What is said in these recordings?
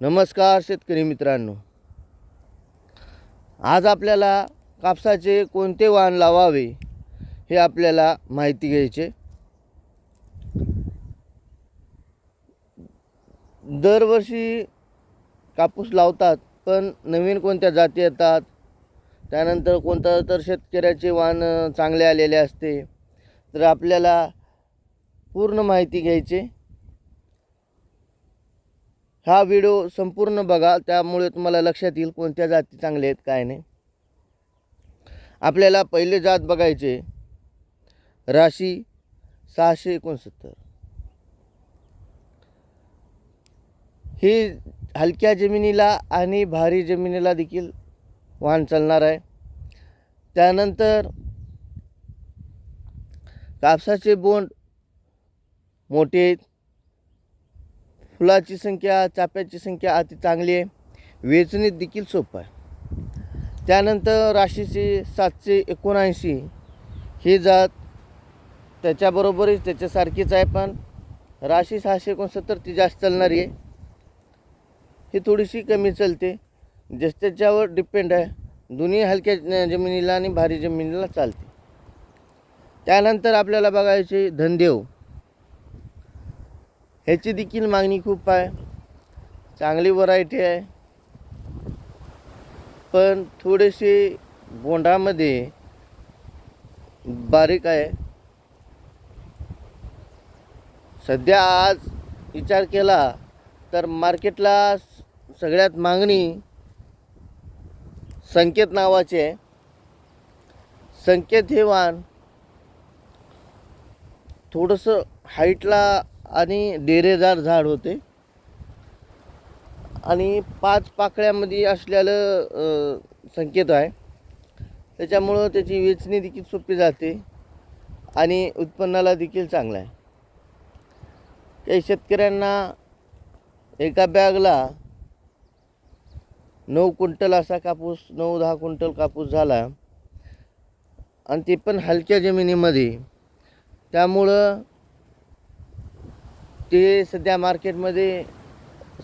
नमस्कार शेतकरी मित्रांनो. आज आपल्याला कापसाचे कोणते वाहन लावावे हे आपल्याला माहिती घ्यायचे. दरवर्षी कापूस लावतात पण नवीन कोणत्या जाती येतात? त्यानंतर कोणतं तर शेतकऱ्याचे वाहन चांगले आलेले असते. तर आपल्याला पूर्ण माहिती घ्यायची. हा व्हिडिओ संपूर्ण बघा त्यामुळे तुम्हाला लक्षात येईल कोणत्या जाती चांगल्या आहेत काय नाही. आपल्याला पहिले जात बघायचे राशी सहाशे एकोणसत्तर. ही हलक्या जमिनीला आणि भारी जमिनीला देखील वाहन चालणार आहे. त्यानंतर कापसाचे बोंड मोठे आहेत. फुलाची संख्या चाप्याची संख्या अति चांगली आहे. वेचणीत देखील सोपं आहे. त्यानंतर राशीचे सातशे एकोणऐंशी. ही जात त्याच्याबरोबरच त्याच्यासारखीच आहे पण राशी सहाशे एकोणसत्तर ती जास्त चालणारी आहे. ही थोडीशी कमी चालते. जस त्याच्यावर डिपेंड आहे. दोन्ही हलक्या जमिनीला आणि भारी जमिनीला चालते. त्यानंतर आपल्याला बघायचे धनदेव. ह्याची देखील मागणी खूप आहे. चांगली व्हरायटी आहे. पण थोडेसे बोंडामध्ये बारीक आहे. सध्या आज विचार केला तर मार्केटला सगळ्यात मागणी संकेत नावाचे आहे. संकेत हे वाण थोडंसं हाईटला आणि डेरेदार झाड होते. आणि पाच पाकळ्यामध्ये असलेलं संकेत आहे. त्याच्यामुळं त्याची वेचणी देखील सोपी जाते आणि उत्पन्नाला देखील चांगलं आहे. काही शेतकऱ्यांना एका बॅगला नऊ क्विंटल असा कापूस नऊ दहा क्विंटल कापूस झाला आणि ते पण हलक्या जमिनीमध्ये. त्यामुळं ते सध्या मार्केटमध्ये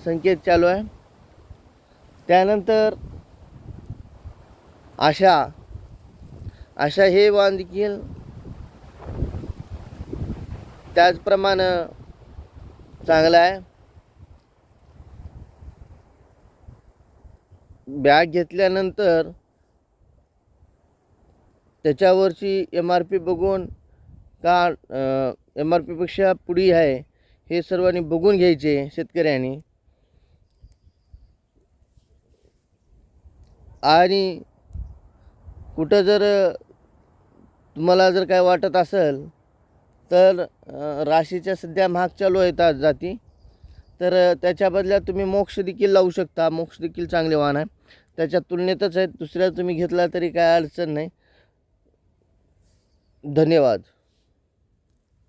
संकेत चालू आहे. त्यानंतर आशा आशा हे वाण देखील त्याचप्रमाणे चांगलं आहे. बॅग घेतल्यानंतर त्याच्यावरची एम आर पी बघून का एम आर पीपेक्षा पुढी आहे. हे सर्वांनी बघून घ्यायचे शेतकऱ्यांनी. आणि कुठं जर तुम्हाला जर काय वाटत असेल तर राशीच्या सध्या महाग चालू आहेत जाती. तर त्याच्या बदल्यात तुम्ही मोक्ष देखील लावू शकता. मोक्ष देखील चांगले वाहन आहे. त्याच्या तुलनेतच आहेत दुसऱ्या तुम्ही घेतला तरी काय अडचण नाही. धन्यवाद.